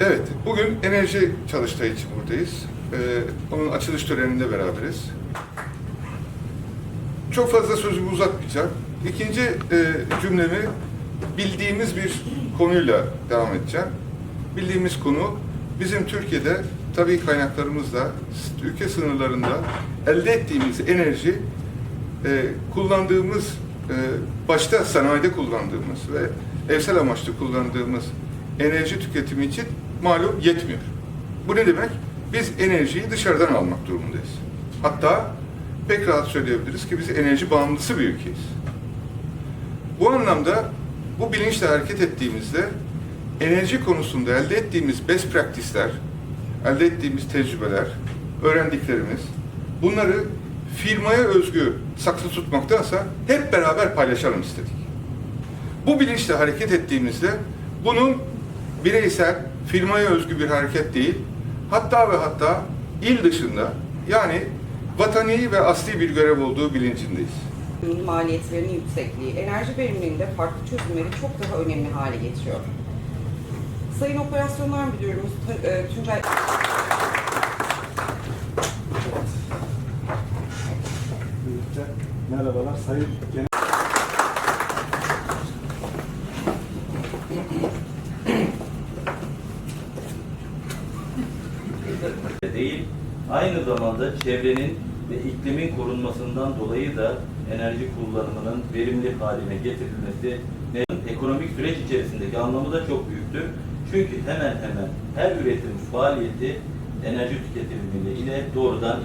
Evet, bugün enerji çalıştayı için buradayız. Ee, onun açılış töreninde beraberiz. Çok fazla sözümü uzatmayacağım. İkinci e, cümlemi bildiğimiz bir konuyla devam edeceğim. Bildiğimiz konu bizim Türkiye'de tabii kaynaklarımızla ülke sınırlarında elde ettiğimiz enerji e, kullandığımız e, başta sanayide kullandığımız ve evsel amaçlı kullandığımız enerji tüketimi için malum yetmiyor. Bu ne demek? Biz enerjiyi dışarıdan almak durumundayız. Hatta pek rahat söyleyebiliriz ki biz enerji bağımlısı bir ülkeyiz. Bu anlamda bu bilinçle hareket ettiğimizde enerji konusunda elde ettiğimiz best practice'ler, elde ettiğimiz tecrübeler, öğrendiklerimiz bunları firmaya özgü saklı tutmaktansa hep beraber paylaşalım istedik. Bu bilinçle hareket ettiğimizde bunun bireysel, firmaya özgü bir hareket değil, hatta ve hatta il dışında yani vatani ve asli bir görev olduğu bilincindeyiz. maliyetlerinin yüksekliği, enerji verimliliğinde farklı çözümleri çok daha önemli hale getiriyor. Sayın Operasyonlar Müdürümüz e, Tuncay merhabalar Sayın Genel değil, aynı zamanda çevrenin ve iklimin korunmasından dolayı da enerji kullanımının verimli haline getirilmesi ekonomik süreç içerisindeki anlamı da çok büyüktür. Çünkü hemen hemen her üretim faaliyeti enerji tüketimiyle doğrudan